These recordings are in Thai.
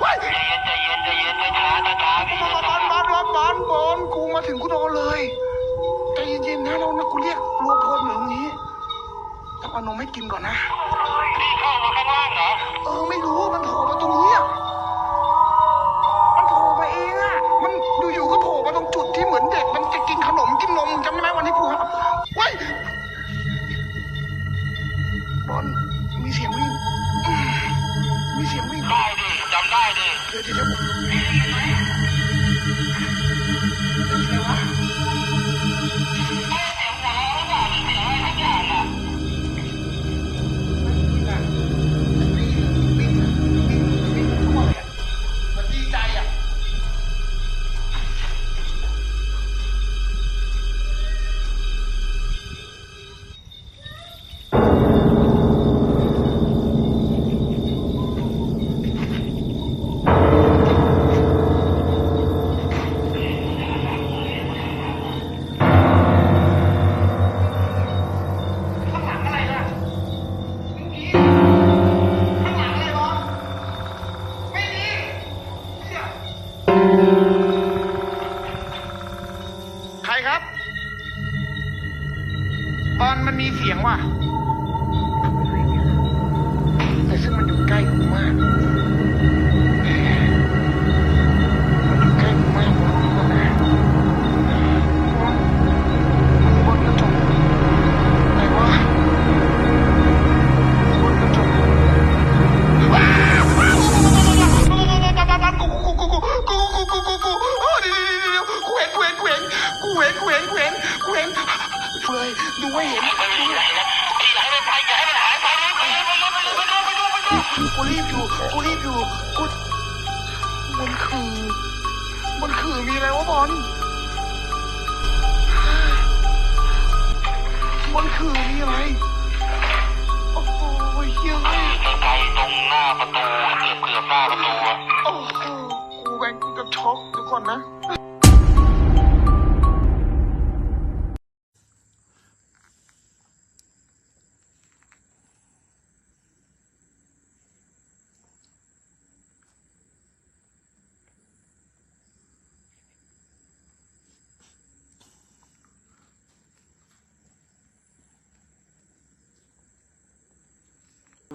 ใจเย็นใจเย็นใจเย็นใจช้าช้าช้าพี่บอลบอลบอลบอลบอลบอลกูมาถึงกูโดนเลยใจเย็นๆนะเรานะกูเรียกรวมพลอยู่ตรงนี้ต้องเอานมให้กินก่อนนะพี่เข้ามาข้างล่างเหรอเออไม่รู้มันโผล่มาตรงนี้อะมันโผล่มาเองอะมันอยู่ๆก็โผล่มาตรงจุดที่เหมือนเด็กมันจะกินขนมกินนมจำได้ไหมวันที่กูครับว้ยบอลมีเสียงวิ่งมีเสียงวิ่ง Yo, yo, yo.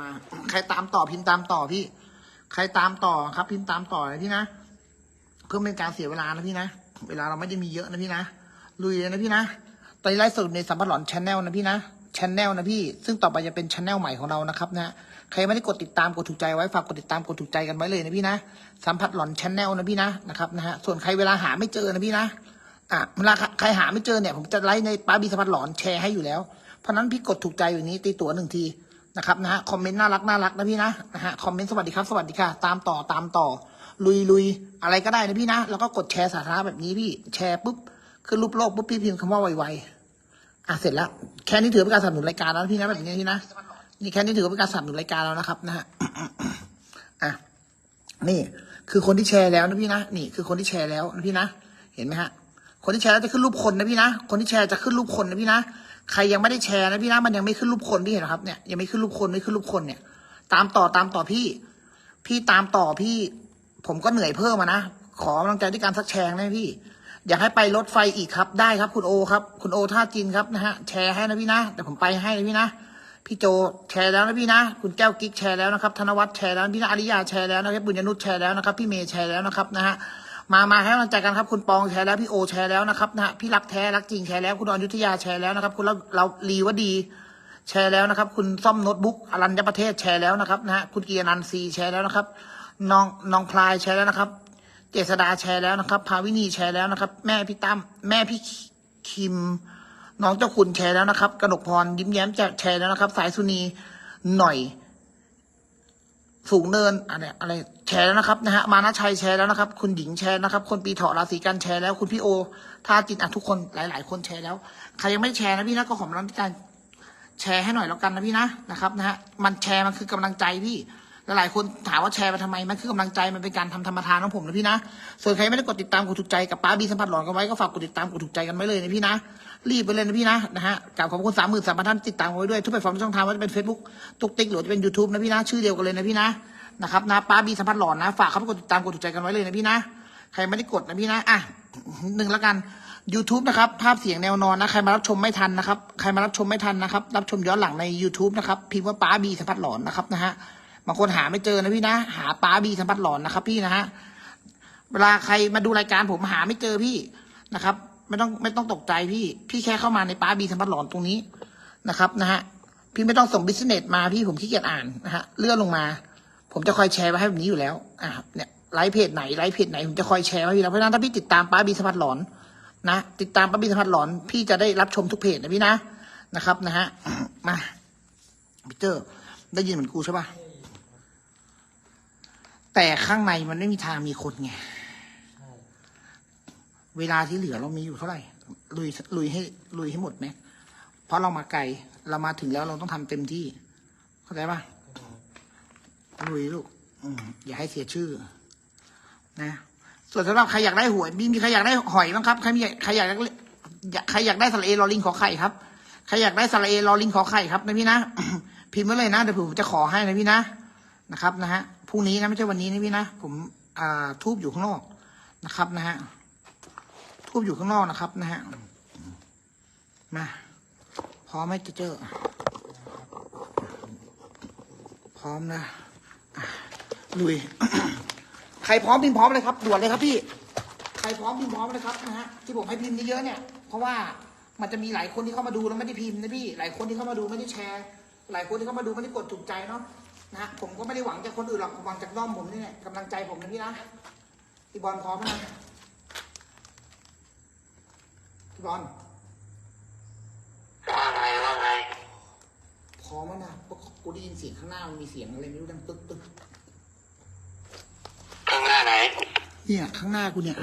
มาใครตามต่อพิมพ์ตามต่อพี่ ใครตามต่อครับ พิมพ์ตามต่อนะพี่นะเพื่อไม่เป็นการเสียเวลานะพี่นะเวลาเราไม่ได้มีเยอะนะพี่นะลุยเลยนะพี่นะตอนนี้ไลฟ์สดในสัมผัสหลอนชแนลนะพี่นะชแนลนะพี่ ซึ่งต่อไปจะเป็นชแนลใหม่ของเรานะครับนะใครไม่ได้กดติดตามกดถูกใจไว้ฝากกดติดตามกดถูกใจกันไว้เลยนะพี่นะสัมผัสหลอนชแนลนะพี่นะนะครับนะฮะส่วนใครเวลาหาไม่เจอนะพี่นะอะเวลาใครหาไม่เจอเนี่ยผมจะไลฟ์ในป้าบีสัมผัสหลอนแชร์ให้อยู่แล้วเพราะฉะนั้นพี่กดถูกใจอยู่นี้ตีตั๋วหนึ่งที นะครับนะฮะคอมเมนต์น่ารักน่ารักนะพี่นะนะฮะคอมเมนต์สวัสดีครับสวัสดีค่ะ ตามต่อตามต่อ ลุยลุยอะไรก็ได้นะพี่นะแล้วก็กดแชร์สาธารณะแบบนี้พี่แชร์ปุ๊บขึ้นรูปโลกปุ๊บพี่พิมพ์คำว่าไวๆอะเสร็จแล้วแค่นี้ถือเป็นการสนับสนุนรายการแล้วพี่นะแบบนี้พี่นะนี่แค่นี้ถือเป็นการสนับสนุนรายการแล้วนะครับนะฮะอะนี่คือคนที่แชร์แล้วนะพี่นะนี่คือคนที่แชร์แล้วนะพี่นะเห็นไหมฮะคนที่แชร์แล้วจะขึ้นรูปคนนะพี่นะ คนที่แชร์จะขึ้นรูปคนนะพี่นะ ใครยังไม่ได้แชร์นะพี่นะมันยังไม่ขึ้นรูปคนพี่เห็นครับเนี่ยยังไม่ขึ้นรูปคนไม่ขึ้นรูปคนเนี่ย ตามต่อตามต่อพี่ พี่ตามต่อพี่ ผมก็เหนื่อยเพิ่มนะขอกำลังใจด้วยการสักแชร์นะพี่ อยากให้ไปรถไฟอีกครับ ได้ครับ คุณโอครับ คุณโอท่าจีนครับนะฮะแชร์ให้นะพี่นะแต่ผมไปให้นะพี่นะพี่โจแชร์แล้วนะพี่นะคุณแก้วกิ๊กแชร์แล้วนะครับธนวัฒน์แชร์แล้วพี่นาอาริยาแชร์แล้วนะครับบุญญนุชแชร์แล้วนะครับพี่เมย์แชร์แล้วนะครับนะฮะ มามาให้กำลังใจกันครับคุณปองแชร์แล้วพี่โอแชร์แล้วนะครับนะฮะพี่รักแท้รักจริงแชร์แล้ว คุณอยุธยาแชร์แล้วนะครับ คุณเราเราลีวดี แชร์แล้วนะครับ คุณซ่อมโน้ตบุ๊กอรัญญประเทศแชร์แล้วนะครับนะฮะคุณกียนันซีแชร์แล้วนะครับน้องน้องพลายแชร์แล้วนะครับ เจษดาแชร์แล้วนะครับ ภาวินีแชร์แล้วนะครับ แม่พี่ตั้มแม่พี่คิม น้องเจ้าคุณแชร์แล้วนะครับกนกพรยิ้มแย้มจะแชร์แล้วนะครับ สายสุนีหน่อย สูงเนินอะไรอะไรแชร์แล้วนะครับนะฮะมานะชัยแชร์แล้วนะครับ คุณหญิงแชร์นะครับ คนปีเถาะราศีกันแชร์แล้ว คุณพี่โอท่าจิตอะทุกคนหลาย ๆ คนแชร์แล้วใครยังไม่แชร์นะพี่นะก็ขอร้องการแชร์ให้หน่อยแล้วกันนะพี่นะนะครับนะฮะมันแชร์มันคือกำลังใจพี่หลายคนถามว่าแชร์มาทำไม มันคือกำลังใจ มันเป็นการทำธรรมทานของผมนะพี่นะ ส่วนใครไม่ได้กดติดตามกดถูกใจกับป้าบีสัมผัสหลอนกันไว้ก็ฝากกดติดตามกดถูกใจกันไว้เลยนะพี่นะ รีบไปเลยนะพี่นะนะฮะกราบขอบคุณสามหมื่นสามพันท่านติดตามไว้ด้วยทุกแพลตฟอร์มช่องทางว่าจะเป็น Facebook ตุกติ๊กหรือจะเป็น YouTube นะพี่นะชื่อเดียวกันเลยนะพี่นะนะครับนะป้าบีสัมผัสหลอนนะฝากเข้าไปกดติดตามกดถูกใจกันไว้เลยนะพี่นะใครไม่ได้กดนะพี่นะอะหนึ่งแล้วกัน YouTube นะครับภาพเสียงแนวนอนนะใครมารับชมไม่ทันนะครับใครมารับชมไม่ทันนะครับรับชมย้อนหลังใน YouTube นะครับพิมพ์ว่าป้าบีสัมผัสหลอนนะครับนะฮะบางคนหาไม่เจอนะพี่นะ หาป้าบีสัมผัสหลอนนะครับพี่นะฮะเวลาใครมาดูรายการผมหาไม่เจอพี่นะครับ ไม่ต้องไม่ต้องตกใจพี่ พี่แค่เข้ามาในป้าบีสัมผัสหลอนตรงนี้นะครับนะฮะพี่ไม่ต้องส่งบิสเนสมาพี่ผมขี้เกียจอ่านนะฮะเลื่อนลงมา ผมจะคอยแชร์ไว้ให้แบบนี้อยู่แล้วอะเนี่ยไลฟ์เพจไหนไลฟ์เพจไหนผมจะคอยแชร์ไว้อยู่แล้วเพราะนั้นถ้าพี่ติดตามป้าบีสัมผัสหลอนนะติดตามป้าบีสัมผัสหลอน พี่จะได้รับชมทุกเพจนะพี่นะนะครับนะฮะมาพีเตอร์ได้ยินเหมือนกูใช่ปะแต่ข้างในมันไม่มีทางมีคนไง เวลาที่เหลือเรามีอยู่เท่าไหร่ ลุยลุยให้ลุยให้หมดไหมเพราะเรามาไกลเรามาถึงแล้วเราต้องทำเต็มที่ เข้าใจปะลุยลูกอือย่าให้เสียชื่อ นะ ส่วนสำหรับใครอยากได้หวยมีมีใครอยากได้หอยบ้างครับใครมีใครอยากได้อยากใครอยากได้สระเอลอลิงขอไข่ครับใครอยากได้สระเอลอลิงขอไข่ครับนะพี่นะพิมพ์ไว้เลยนะเดี๋ยวผมจะขอให้นะพี่นะนะครับ นะฮะพรุ่งนี้นะไม่ใช่วันนี้นะพี่นะผมอ่าทูบอยู่ข้างนอกนะครับนะฮะ ทูบอยู่ข้างนอกนะครับนะฮะ มา พร้อมไหมเจเจอพร้อมนะลุย ใครพร้อมพิมพ์พร้อมเลยครับด่วนเลยครับพี่ ใครพร้อมพิมพ์พร้อมเลยครับนะฮะที่ผมให้พิมพ์เยอะๆเนี่ย เพราะว่ามันจะมีหลายคนที่เข้ามาดูแล้วไม่ได้พิมพ์นะพี่ หลายคนที่เข้ามาดูไม่ได้แชร์ หลายคนที่เข้ามาดูไม่ได้กดถูกใจเนาะนะฮะผมก็ไม่ได้หวังจากคนอื่นหรอกหวังจากด้อมผมนี่แหละกำลังใจผมนะพี่นะพี่บอลพร้อมไหมนะ พี่บอลว่าไงว่าไงพร้อมแล้วนะเพราะกูได้ยินเสียงข้างหน้ามันมีเสียงอะไรไม่รู้ดังตึ๊กตึ๊กข้างหน้าไหน เนี่ย ข้างหน้ากูเนี่ย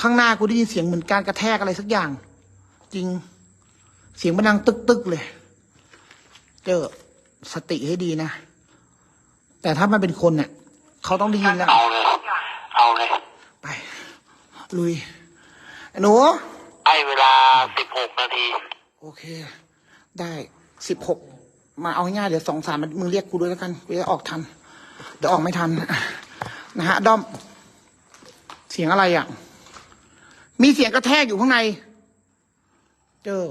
ข้างหน้ากูได้ยินเสียงเหมือนการกระแทกอะไรสักอย่าง จริง เสียงมันดังตึกตึกๆเลย เจอสติให้ดีนะ แต่ถ้ามันเป็นคนเนี่ยเขาต้องได้ยินแล้ว เอาเลย เอาเลย ไป ลุยไอ้ หนูให้เวลาสิบหกนาที โอเค ได้สิบหกมาเอาง่ายๆเดี๋ยวสองสามมึงเรียกกูด้วยแล้วกันกูจะออกทัน เดี๋ยวออกไม่ทัน นะฮะด้อม เสียงอะไรอะ มีเสียงกระแทกอยู่ข้างใน เจอ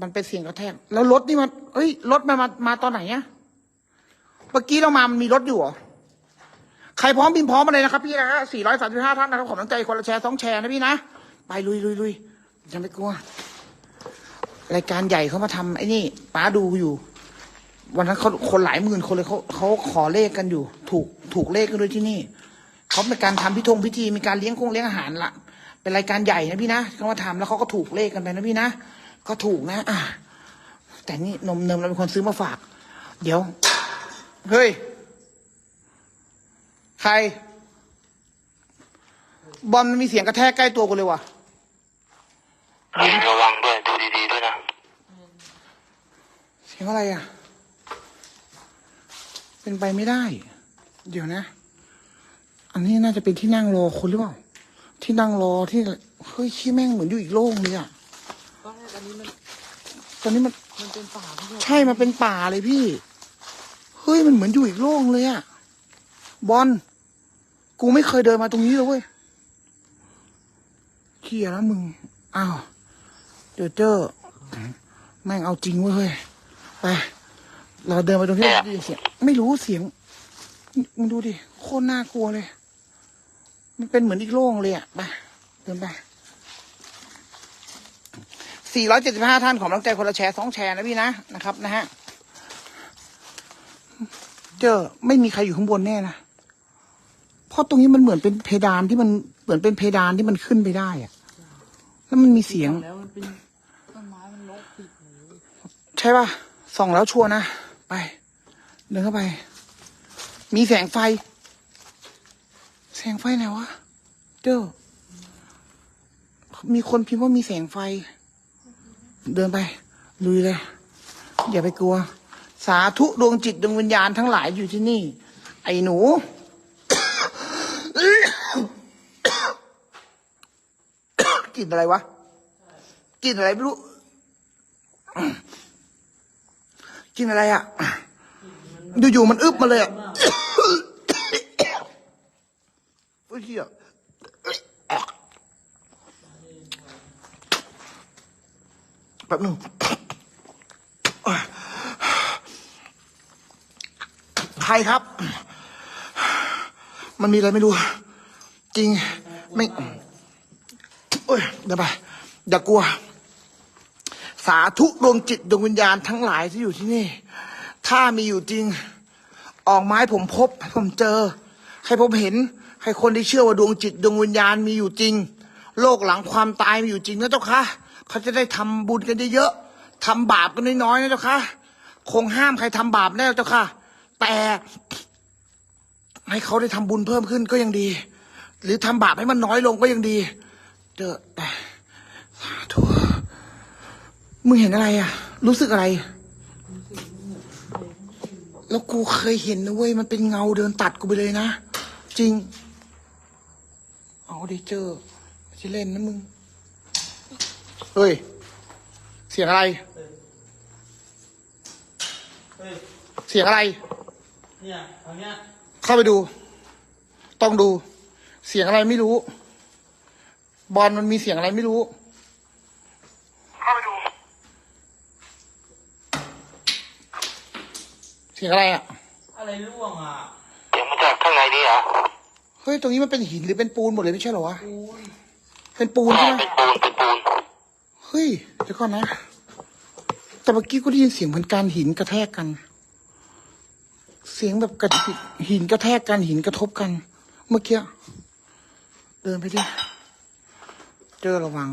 มันเป็นเสียงกระแทก แล้วรถนี่มันเอ้ย รถมันมามาตอนไหนอะเมื่อกี้เรามามันมีรถอยู่เหรอ ใครพร้อมบินพร้อมมาเลยนะครับพี่นะฮะสี่ร้อยสามสิบห้าท่านนะครับขอตั้งใจคนละแชร์สองแชร์นะพี่นะ ไปลุยลุยลุยอย่าไปกลัว รายการใหญ่เขามาทำไอ้นี่ป้าดูอยู่ วันนั้นเขาคนหลายหมื่นคนเลยเขาเขาขอเลขกันอยู่ ถูกถูกเลขกันด้วยที่นี่เขาเป็นการทำพิธงพิธีมีการเลี้ยงคงเลี้ยงอาหารละเป็นรายการใหญ่นะพี่นะเขามาทำแล้วเขาก็ถูกเลขกันไปนะพี่นะก็ถูกนะ อะแต่นี่นมเนมเราเป็นคนซื้อมาฝาก เดี๋ยว เฮ้ย ใคร บอลมันมีเสียงกระแทกใกล้ตัวกูเลยว่ะระวังด้วยดูดีๆด้วยนะเสียงอะไรอะ เป็นไปไม่ได้ เดี๋ยวนะ อันนี้น่าจะเป็นที่นั่งรอคนหรือเปล่า ที่นั่งรอที่เฮ้ยขี้แม่งเหมือนอยู่อีกโลกเลยอะตอนแรกอันนี้มันตอนนี้มันมันเป็นป่าไม่ใช่ใช่มันเป็นป่าเลยพี่ เฮ้ยมันเหมือนอยู่อีกโลกเลยอะบอล กูไม่เคยเดินมาตรงนี้เลยเว้ยเขี้ยแล้วมึง อ้าวเจอเจอแม่งเอาจริงเว้ย ไป เราเดินไปตรงที่ได้ยินเสียง ไม่รู้เสียง มึงดูดิ โคตรน่ากลัวเลย มันเป็นเหมือนอีกโลกเลยอะ ไป เดินไป 475 ท่านขอกำลังใจคนละแชร์สองแชร์นะพี่นะ นะครับ นะฮะ เจอไม่มีใครอยู่ข้างบนแน่นะ เพราะตรงนี้มันเหมือนเป็นเพดานที่มันเหมือนเป็นเพดานที่มันขึ้นไปได้อะแล้วมันมีเสียง แล้วมันเป็นต้นไม้มันลกปิดเลยใช่ป่ะส่องแล้วชัวร์นะ ไป เดินเข้าไป มีแสงไฟ แสงไฟไหนวะเจ้ามีคนพิมพ์ว่ามีแสงไฟ เดินไปลุยเลย อย่าไปกลัว สาธุดวงจิตดวงวิญญาณทั้งหลายอยู่ที่นี่ ไอ้หนู ก ลิ่นอะไรวะกลิ่นอะไรไม่รู้กลิ่นอะไรอะอยู่ๆมันอึบมาเลยอะโอ้ยเหี้ยแป๊บหนึงใครครับ มันมีอะไรไม่รู้ จริง ไม่ โอ้ยเดี๋ยวไปอย่ากลัว สาธุดวงจิตดวงวิญญาณทั้งหลายที่อยู่ที่นี่ ถ้ามีอยู่จริง ออกไม้ผมพบให้ผมเจอ ให้ผมเห็น ให้คนที่เชื่อว่าดวงจิตดวงวิญญาณมีอยู่จริง โลกหลังความตายมีอยู่จริงนะเจ้าค่ะเขาจะได้ทำบุญกันเยอะๆทำบาปกันน้อยๆนะเจ้าค่ะคงห้ามใครทำบาปแน่เจ้าค่ะ แต่ให้เขาได้ทำบุญเพิ่มขึ้นก็ยังดี หรือทำบาปให้มันน้อยลงก็ยังดี เจอแต่สาธุมึงเห็นอะไรอะ รู้สึกอะไร แล้วกูเคยเห็นนะเว้ย มันเป็นเงาเดินตัดกูไปเลยนะ จริง เอาดิเจอจะเล่นนะมึง เฮ้ย เสียงอะไรเฮ้ยเสียงอะไร เนี่ยทางเนี้ย เข้าไปดู ต้องดู เสียงอะไรไม่รู้ บอลมันมีเสียงอะไรไม่รู้ เข้าไปดู เสียงอะไรอะ อะไรร่วงอะเสียงมาจากข้างในนี่เหรอเฮ้ย ตรงนี้มันเป็นหินหรือเป็นปูนหมดเลยไม่ใช่เหรอวะปูนเป็นปูนอ่าใช่ไหมเป็นปูนเป็นปูนเฮ้ย เดี๋ยวก่อนนะ แต่เมื่อกี้ก็ได้ยินเสียงเหมือนการหินกระแทกกัน เสียงแบบกระหินกระแทกกันหินกระทบกัน เมื่อกี้ เดินไปดิ เจอระวัง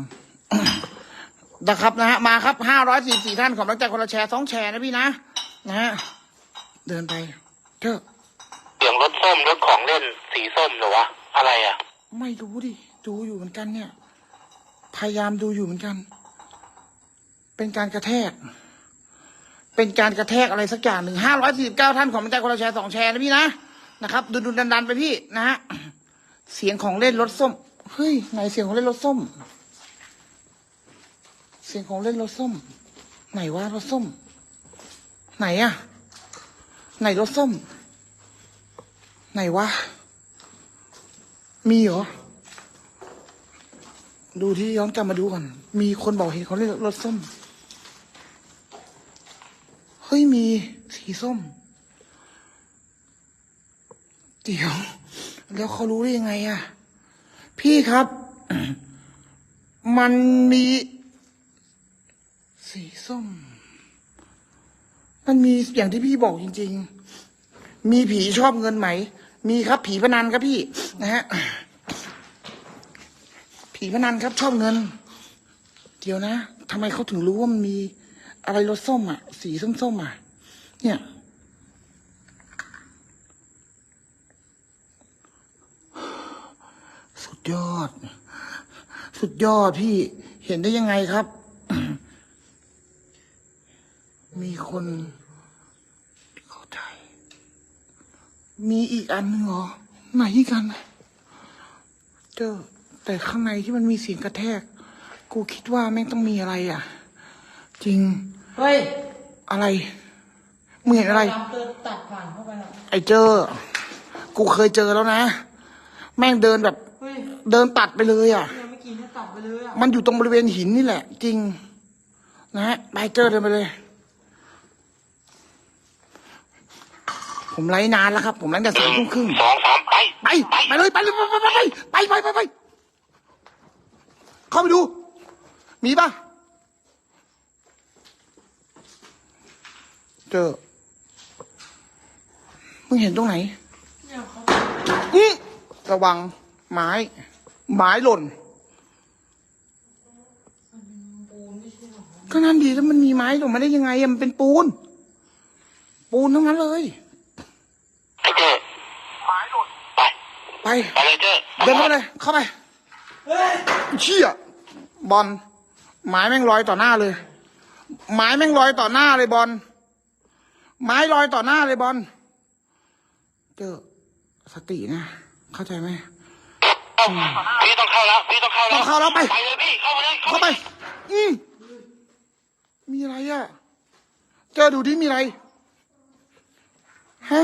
นะครับนะฮะมาครับห้าร้อยสี่สี่ท่านขอบรังใจคนละแชร์สองแชร์นะพี่นะนะฮะเดินไปเจอเสียงรถส้มรถของเล่นสีส้มเหรอวะอะไรอะ ไม่รู้ดิดูอยู่เหมือนกันเนี่ย พยายามดูอยู่เหมือนกัน เป็นการกระแทก เป็นการกระแทกอะไรสักอย่างหนึ่งห้าร้อยสี่สิบเก้าท่านของมันใจคนละแชร์สองแชร์นะพี่นะนะครับดุนดุนดันดันไปพี่นะฮะเสียงของเล่นรถส้ม เฮ้ยไหนเสียงของเล่นรถส้ม เสียงของเล่นรถส้ม ไหนวะรถส้ม ไหนอะไหนรถส้ม ไหนวะมีเหรอ ดูที่ย้อนกลับมาดูก่อน มีคนบอกเห็นเขาเล่นรถส้ม เฮ้ยมีสีส้ม เดี๋ยว แล้วเขารู้ได้ยังไงอะ พี่ครับ มันมี สีส้ม มันมีอย่างที่พี่บอกจริง ๆ มีผีชอบเงินไหม มีครับ ผีพนันครับพี่ นะฮะ ผีพนันครับ ชอบเงิน เดี๋ยวนะทำไมเขาถึงรู้ว่ามันมี อะไรรสส้มอะ สีส้มๆอะ เนี่ย สุด ยอด สุดยอดพี่เห็นได้ยังไงครับ มีคนเข้าใจ มีอีกอันหนึงเหรอ ไหนอีกอันน่ะเจอแต่ข้างในที่มันมีเสียงกระแทก กูคิดว่าแม่งต้องมีอะไรอะ จริง เฮ้ย อะไรมึงเห็นอะไรตามเติมตัดผ่านเข้าไปอะไอ้เจอ กูเคยเจอแล้วนะ แม่งเดินแบบ เฮ้ยเดินตัดไปเลยอะ เนี่ยเมื่อกี้เนี่ยตัดไปเลยอะมันอยู่ตรงบริเวณหินนี่แหละ จริง นะฮะไปเจอเดินไปเลย ผมไลฟ์นานแล้วครับ ผมไลฟ์แต่สามทุ่มครึ่งสองสามไปไปไปเลยไปเลยไปไปไปไปไปไปไปเข้าไปดู มีปะเจอมึงเห็นตรงไหนเนี่ยเขา อื้อระวัง ไม้ ไม้หล่น ก็นั่นดีแล้วมันมีไม้หล่นมาได้ยังไงมันเป็นปูน ปูนทั้งนั้นเลยไม้หล่นไปไปเดินเข้าไปเลยเข้าไปเชี่ยบอลไม้แม่งลอยต่อหน้าเลย ไม้แม่งลอยต่อหน้าเลยบอลไม้ลอยต่อหน้าเลยบอลเจอสตินะ เข้าใจไหม พี่ต้องเข้าแล้วพี่ต้องเข้าแล้วต้องเข้าแล้วไป ไปเลยพี่เข้ามาเลยเข้าไป อืมมีอะไรอะเจอดูดิมีอะไร ฮะ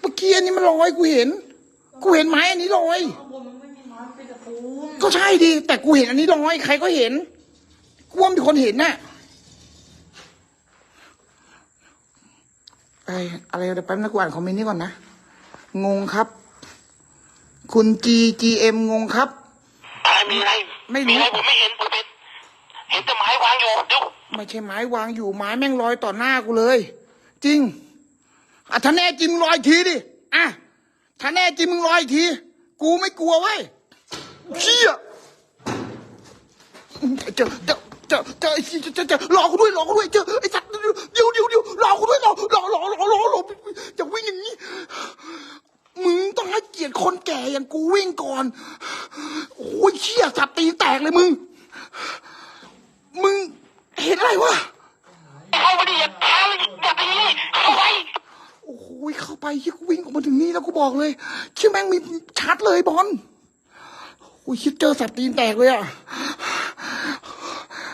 เมื่อกี้อันนี้มันลอยกูเห็น กูเห็นไม้อันนี้ลอย ข้างบนมันไม่มีไม้เป็นตะปูนก็ใช่ดิ แต่กูเห็นอันนี้ลอย ใครก็เห็น กูว่ามีคนเห็นน่ะไออะไรเดี๋ยวแป๊บนะกูอ่านคอมเมนต์นี้ก่อนนะ งงครับ คุณ G G M งงครับ อะไรมีอะไรไม่รู้ มีอะไรผมไม่เห็นผมเห็นเห็นแต่ไม้วางอยู่เดี๋ยวไม่ใช่ไม้วางอยู่ไม้แม่งลอยต่อหน้ากูเลย จริงอะถ้าแน่จริงมึงลอยอีกทีดิอะถ้าแน่จริงมึงลอยอีกที กูไม่กลัวเว้ยเชี่ยเจอเจอเจอเจอไอ้เหี้ยเจอเจอเจอรอกูด้วยรอกูด้วยเจอไอ้สัตว์เดี๋ยวเดี๋ยวเดี๋ยวเดี๋ยวรอกูด้วยรอรอรอรอรอรอจะวิ่งอย่างนี้ มึงต้องให้เกียรติคนแก่อย่างกูวิ่งก่อน โอ้ยเชี่ยสัตว์ตีนแตกเลยมึง มึงเห็นอะไรวะเข้ามาดิอย่าท้าเลยอย่าตีเข้าไปโอ้โหเข้าไปเฮียกูวิ่งออกมาถึงนี่แล้วกูบอกเลยชื่อแม่งมีชัดเลยบอลโอ้ยคิดเจอสัตว์ตีนแตกเลยอะ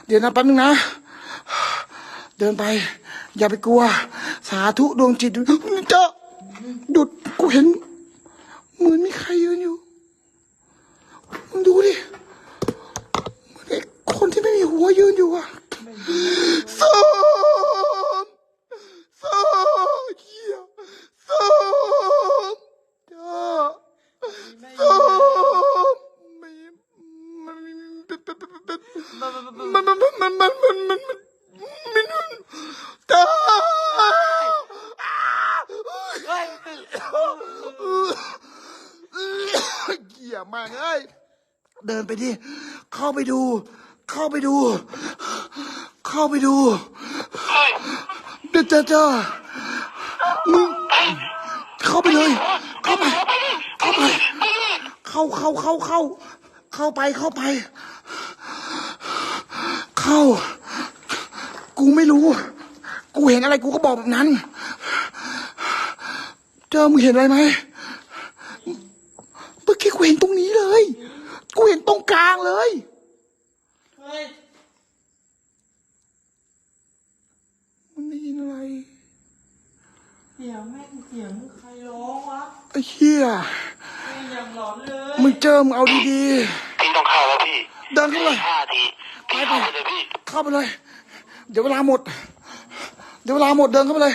เดี๋ยวนะแป๊บนึงนะ เดินไป อย่าไปกลัว สาธุดวงจิตเจอดุดกูเห็น เหมือนมีใครยืนอยู่มึงดูดิเหมือนไอ้คนที่ไม่มีหัวยืนอยู่อะสมสอม เข้าไปดู เข้าไปดู เข้าไปดูเฮ้ยเดี๋ยวเจอเจมึงเข้าไปเลย เข้าไป เข้าไป เข้าเข้าเข้าเข้า เข้าไปเข้าไป เข้า กูไม่รู้ กูเห็นอะไรกูก็บอกแบบนั้น เจอมึงเห็นอะไรไหมเมื่อกี้กูเห็นตรงนี้เลย กูเห็นตรงกลางเลย เฮ้ย มึงได้ยินอะไร เสียงแม่งเสียงใครร้องวะไอ้เหี้ยแม่งอย่างหลอนเลยมึงเจอมึงเอาดีพี่ต้องเข้าแล้วพี่ๆเดินเข้าไปห้าทีพี่เข้าไปเลยพี่เข้าไปเลย เดี๋ยวเวลาหมด เดี๋ยวเวลาหมดเดินเข้าไปเลย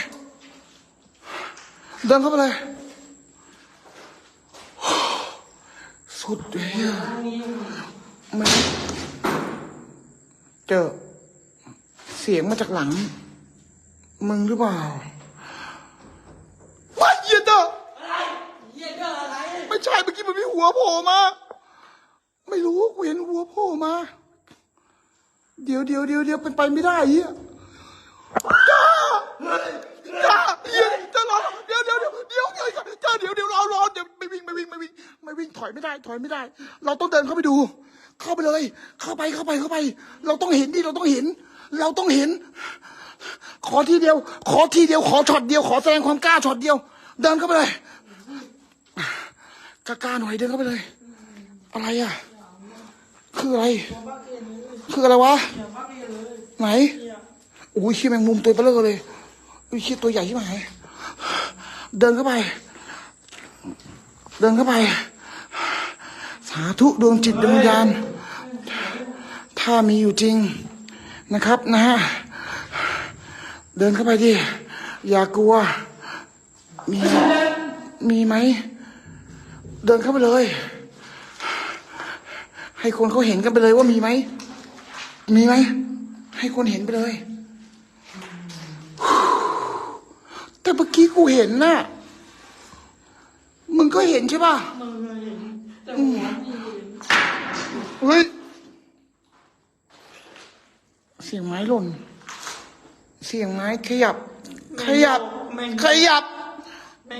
เดินเข้าไปเลย สุดเฮียมันเจอเสียงมาจากหลัง มึงหรือเปล่าว้าย เหี้ยเจอเหี้ยเรื่องอะไรไม่ใช่เมื่อกี้มันมีหัวโผล่มา ไม่รู้กูเห็นหัวโผล่มา เดี๋ยวเดี๋ยวเดี๋ยวเดี๋ยวเป็นไปไม่ได้เฮียจ้าจ้าเฮียจะรอเดี๋ยวเดี๋ยวเดี๋ยวเดี๋ยวเดี๋ยวจ้าเดี๋ยวเดี๋ยวรอรอเดี๋ยวไม่วิ่งไม่วิ่งไม่วิ่งไม่วิ่งถอยไม่ได้ ถอยไม่ได้ เราต้องเดินเข้าไปดู เข้าไปเลย เข้าไปเข้าไปเข้าไป เราต้องเห็นดิเราต้องเห็น เราต้องเห็น ขอทีเดียว ขอทีเดียว ขอช็อตเดียว ขอแสดงความกล้าช็อตเดียว เดินเข้าไปเลยกล้าๆหน่อยเดินเข้าไปเลย อะไรอะ คืออะไร คืออะไรวะ ไหนโอ้ยขี้แมงมุมตัวเบลอเลยอุ้ยขี้ตัวใหญ่ที่ไหนเดินเข้าไป เดินเข้าไป สาธุดวงจิตดวงวิญญาณถ้ามีอยู่จริงนะครับนะฮะ เดินเข้าไปดิ อย่ากลัว มี มีไหม เดินเข้าไปเลย ให้คนเขาเห็นกันไปเลยว่ามีไหม มีไหม ให้คนเห็นไปเลย แต่เมื่อกี้กูเห็นน่ะ มึงก็เห็นใช่ป่ะมึงเห็นแต่หัวนี่เห็นเฮ้ย เสียงไม้หล่น เสียงไม้ขยับ ขยับ ขยับแม่ง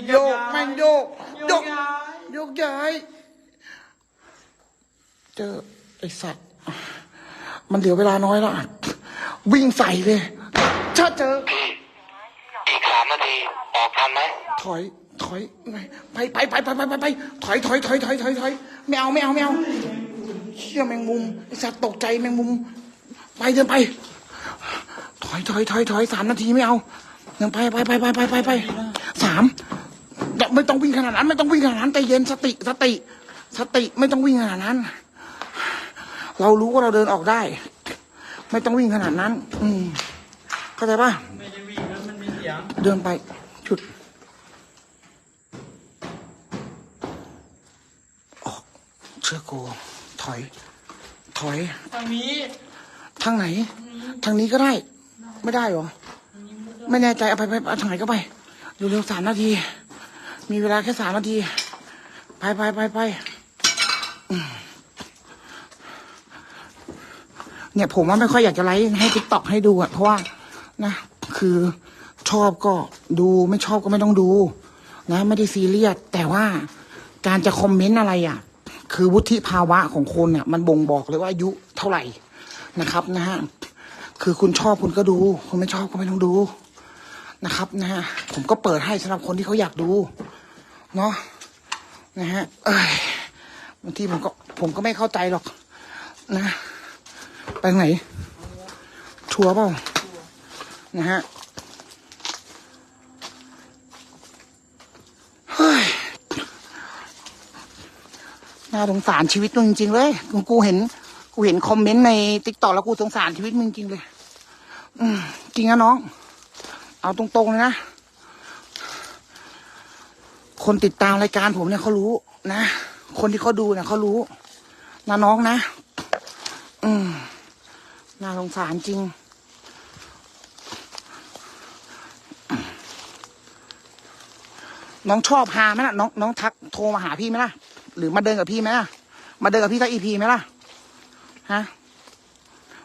โยกแม่งโยกโโยกย้ายยกย้าย เจอไอสัตว์ มันเหลือเวลาน้อยแล้วอะวิ่งใส่เลย ถ้าเจอพี่อีกสามนาที ออกทันไหม ถอย ถอย ไปไปไปไปไปไปไปถอยถอยถอยถอยถอยถอยไม่เอาไม่เอาไม่เอาเชี่ยแมงมุมไอสัตว์ตกใจแมงมุม ไปเดินไป ถอยถอยถอยถอยสามนาทีไม่เอาเดินไปไปไปไปไปไปไปสามอย่า ไม่ต้องวิ่งขนาดนั้น ไม่ต้องวิ่งขนาดนั้นใจเย็นสติสติ สติไม่ต้องวิ่งขนาดนั้น เรารู้ว่าเราเดินออกได้ ไม่ต้องวิ่งขนาดนั้น อืมเข้าใจป่ะไม่ได้วิ่งแล้วมันมีเสียงเดินไปชุดออกเชื่อกูถอย ถอย ทางนี้ทางไหน ทางนี้ก็ได้ ไม่ได้เหรอ ไม่แน่ใจเอาไปไปเอาทางไหนก็ไปเร็วๆสามนาที มีเวลาแค่สามนาที ไปไปไปไปเนี่ยผมว่าไม่ค่อยอยากจะไลฟ์ให้ติ๊กต็อกให้ดูอะเพราะว่านะคือชอบก็ดูไม่ชอบก็ไม่ต้องดู นะ ไม่ได้ซีเรียสแต่ว่าการจะคอมเมนต์อะไรอะคือวุฒิภาวะของคนเนี่ยมันบ่งบอกเลยว่าอายุเท่าไหร่นะครับนะฮะคือคุณชอบคุณก็ดู คุณไม่ชอบก็ไม่ต้องดู นะครับนะฮะผมก็เปิดให้สำหรับคนที่เขาอยากดูเนาะนะฮะเอ้ยบางทีผมก็ผมก็ไม่เข้าใจหรอก นะ ไปไหนชัวร์เปล่านะฮะเฮ้ยน่าสงสารชีวิตมึงจริง ๆ เลยกูกูเห็น กูเห็นคอมเมนต์ในติ๊กต็อกแล้วกูสงสารชีวิตมึงจริงเลย อืมจริงนะน้อง เอาตรงๆเลยนะ คนติดตามรายการผมเนี่ยเขารู้นะ คนที่เขาดูเนี่ยเขารู้นะน้องนะ อืมน่าสงสารจริง น้องชอบฮาไหมล่ะ น้องน้องทักโทรมาหาพี่ไหมล่ะ หรือมาเดินกับพี่ไหมล่ะ มาเดินกับพี่สักอีพีไหมล่ะ ฮะ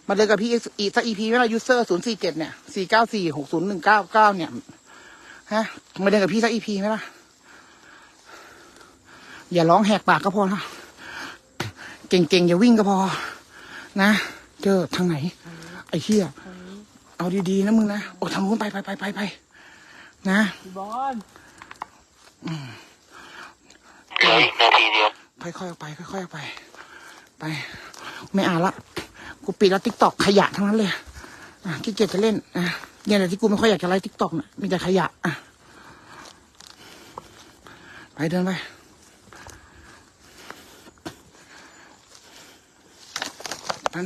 มาเดินกับพี่อีกสักอีพีไหมล่ะยูเซอร์ศูนย์สี่เจ็ดเนี่ยสี่เก้าสี่หกศูนย์หนึ่งเก้าเก้าเนี่ยฮะมาเดินกับพี่สักอีพีไหมล่ะ อย่าร้องแหกปากก็พอนะเก่งๆ อย่าวิ่งก็พอ นะเจอทางไหน ไอ้เหี้ยเอาดีๆนะมึงนะโอ้ทางนู้นไปไปไปไปไปนะพี่บอลเหลืออีกนาทีเดียวค่อยๆออกไป ค่อยๆออกไป ไป ไม่อ่านละ กูปิดแล้วทิกตอกขยะทั้งนั้นเลยอะขี้เกียจจะเล่นอะเนี่ยแหละที่กูไม่ค่อยอยากจะไลฟ์ทิกตอกนะมีแต่ขยะอะไปเดินไปนั่น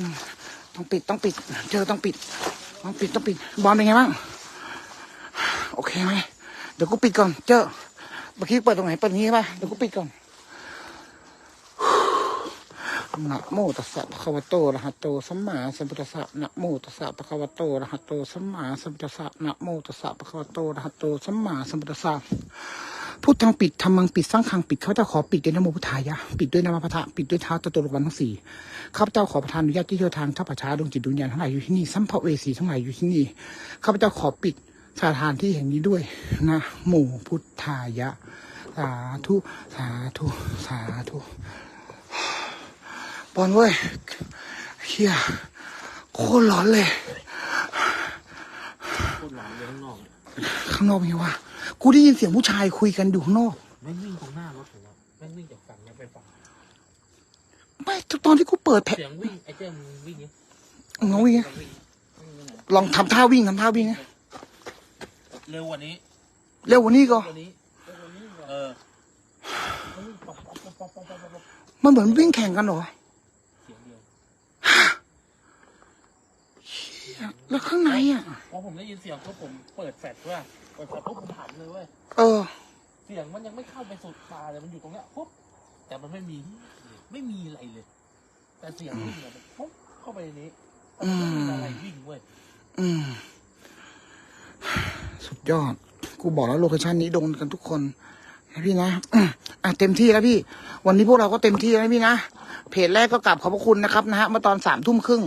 ต้องปิดต้องปิด เจอต้องปิด ต้องปิดต้องปิด บอลเป็นไงบ้าง โอเคไหมเดี๋ยวกูปิดก่อน เจอเมื่อกี้เปิดตรงไหนเปิดอย่างนี้ป่ะเดี๋ยวกูปิดก่อน นะโมตัสสะภะคะวะโตอะระหะโตสัมมาสัมพุทธัสสะนะโมตัสสะภะคะวะโตอะระหะโตสัมมาสัมพุทธัสสะนะโมตัสสะภะคะวะโตอะระหะโตสัมมาสัมพุทธัสสะพุทธังปิดธรรมังปิดสังฆังปิดข้าพเจ้าขอปิดด้วยนโมพุทธายะปิดด้วยนามาพะทะปิดด้วยเท้าตะตุลวันทั้งสี่ข้าพเจ้าขอประทานอนุญาตที่เดินทางทัพประชาดวงจิตดวงวิญญาณทั้งหลายอยู่ที่นี่สัมภเวสีทั้งหลายอยู่ที่นี่ข้าพเจ้าขอปิดสถานที่แห่งนี้ด้วยนะโมพุทธายะสาธุสาธุสาธุ บอลเว้ยเฮียโคตรร้อนเลยพูดหลอนเลยข้างนอกข้างนอกเป็นไงวะกูได้ยินเสียงผู้ชายคุยกันอยู่ข้างนอก แม่งวิ่งตรงหน้ารถผมอะแม่งวิ่งจากฝั่งนี้ไปฝั่งไม่ตอนที่กูเปิดแผลเสียงวิ่งไอ้เจ้ามึงวิ่งเนี้ยเงาวิ่งไงวิ่งวิ่งไปไหนลองทำท่าวิ่งทำท่าวิ่งไงเร็วกว่านี้เร็วกว่านี้ก็ กว่านี้เออมันวิ่งป๊อปป๊อปป๊อปป๊อปป๊อปป๊อปป๊อปมันเหมือนวิ่งแข่งกันเหรอเสียงเดียว เหี้ยแล้วข้างในอะ พอผมได้ยินเสียงปุ๊บผมเปิดแฟลชด้วยเปิดแฟลชปุ๊บผมหันเลยเว้ย เออ เสียงมันยังไม่เข้าไปสุดตาเลยมันอยู่ตรงเนี้ยปุ๊บแต่มันไม่มี ไม่มีอะไรเลย แต่เสียงวิ่งเนี่ยมันปุ๊บเข้าไปในนี้มันไม่มีอะไรวิ่งเว้ยอืม สุดยอด กูบอกแล้วโลเคชั่นนี้โดนกันทุกคนนะพี่นะอืมอะเต็มที่แล้วพี่ วันนี้พวกเราก็เต็มที่แล้วนะพี่นะ เพจแรกก็กลับขอบพระคุณนะครับนะฮะเมื่อตอนสามทุ่มครึ่ง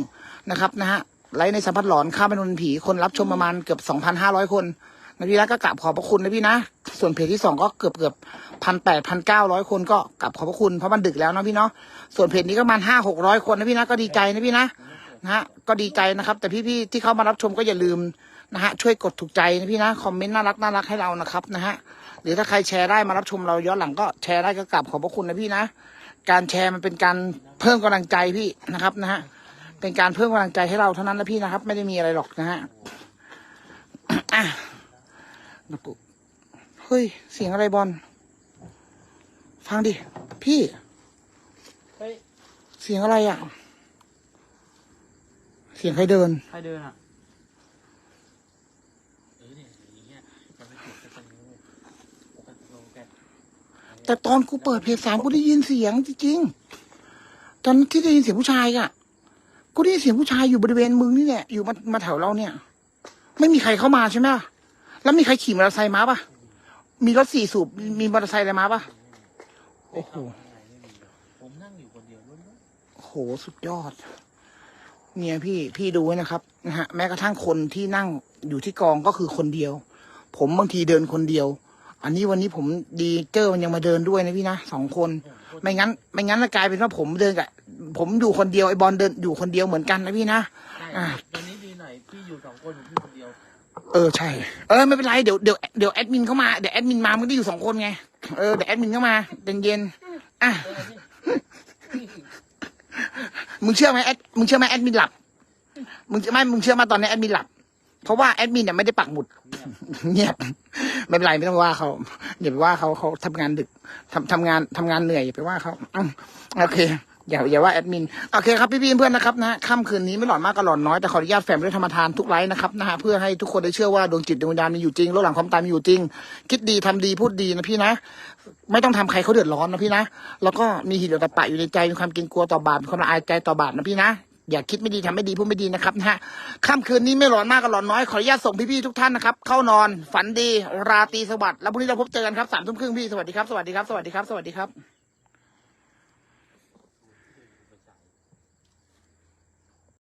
นะครับนะฮะไลฟ์ในสัมผัสหลอนข้ามไปนนผีคนรับชมประมาณเกือบสองพันห้าร้อยคนนะพี่นะก็กราบขอบพระคุณนะพี่นะ ส่วนเพจที่สองก็เกือบเกือบพันแปดพันเก้าร้อยคนก็กราบขอบพระคุณเพราะมันดึกแล้วนะพี่เนาะส่วนเพจนี้ก็ประมาณห้าหกร้อยคนนะพี่นะก็ดีใจนะพี่นะนะฮะก็ดีใจนะครับ แต่พี่ๆที่เข้ามารับชมก็อย่าลืมนะฮะช่วยกดถูกใจนะพี่นะคอมเมนต์น่ารักน่ารักให้เรานะครับนะฮะหรือถ้าใครแชร์ได้มารับชมเราย้อนหลังก็แชร์ได้ก็กราบขอบพระคุณนะพี่นะ การแชร์มันเป็นการเพิ่มกำลังใจพี่นะครับนะฮะเป็นการเพิ่มกำลังใจให้เราเท่านั้นนะพี่นะครับ ไม่ได้มีอะไรหรอกนะฮะอะนะปุ๊บเฮ้ยเสียงอะไรบอลฟังดิพี่เฮ้ยเสียงอะไรอะ เสียงใครเดิน ใครเดินอะ เออเนี่ยอย่างเงี้ยมันไม่ถูกกันเลยโอกาสโอกาส แต่ตอนกูเปิดเพจสามกูได้ยินเสียงจริงๆตอนที่ได้ยินเสียงผู้ชายอะกูได้ยินเสียงผู้ชายอยู่บริเวณมึงนี่แหละอยู่มามาแถวเราเนี่ย ไม่มีใครเข้ามาใช่ไหมล่ะแล้วมีใครขี่มอเตอร์ไซค์มาปะมีรถสี่สูบมีมอเตอร์ไซค์อะไรมาปะโอ้โหผมนั่งอยู่คนเดียวล้วนโอ้โหสุดยอด เนี่ยพี่พี่ดูไว้นะครับนะฮะแม้กระทั่งคนที่นั่งอยู่ที่กองก็คือคนเดียว ผมบางทีเดินคนเดียว อันนี้วันนี้ผมดีเจอร์มันยังมาเดินด้วยนะพี่นะสองคน ไม่งั้น ไม่งั้นจะกลายเป็นว่าผมเดินกับผมอยู่คนเดียวไอ้บอลเดินอยู่คนเดียวเหมือนกันนะพี่นะๆใช่อะวันนี้ดีหน่อยพี่อยู่สองคนผมพี่คนเดียว เออใช่เออไม่เป็นไรเดี๋ยวเดี๋ยวเดี๋ยวแอดมินเข้ามาเดี๋ยวแอดมินมามันก็ได้อยู่สองคนไงเออเดี๋ยวแอดมินเข้ามาเย็นเย็นๆอะเออนี่มึงเชื่อไหมแอดมึงเชื่อไหมแอดมินหลับมึงไม่มึงเชื่อมาตอนนี้แอดมินหลับเพราะว่าแอดมินเนี่ยไม่ได้ปักหมุดเงียบ ไม่เป็นไรไม่ต้องว่าเขาอย่าไปว่าเขาเขาทำงานดึกทำทำงานทำงานเหนื่อยอย่าไปว่าเขาอโอเคอย่าอย่าว่าแอดมินโอเคครับพี่พี่เพื่อนนะครับนะค่ำคืนนี้ไม่หลอนมากก็หลอนน้อยแต่ขออนุญาตแฝงด้วยธรรมทานทุกไลฟ์นะครับนะฮะเพื่อให้ทุกคนได้เชื่อว่าดวงจิตดวงวิญญาณมีอยู่จริงโลกหลังความตายมีอยู่จริง คิดดีทำดีพูดดีนะพี่นะ ไม่ต้องทำใครเขาเดือดร้อนนะพี่นะ แล้วก็มีหิริโอตปปะอยู่ในใจมีความเกรงกลัวต่อบาปมีความละอายใจต่อบาปนะพี่นะ อย่าคิดไม่ดีทำไม่ดีพูดไม่ดีนะครับนะฮะค่ำคืนนี้ไม่ร้อนมากก็ร้อนน้อยขออนุญาตส่งพี่ๆทุกท่านนะครับเข้านอนฝันดีราตรีสวัสดิ์แล้วพรุ่งนี้เราพบเจอกันครับสามทุ่มครึ่งพี่สวัสดีครับสวัสดีครับสวัสดีครับสวัสดีครับ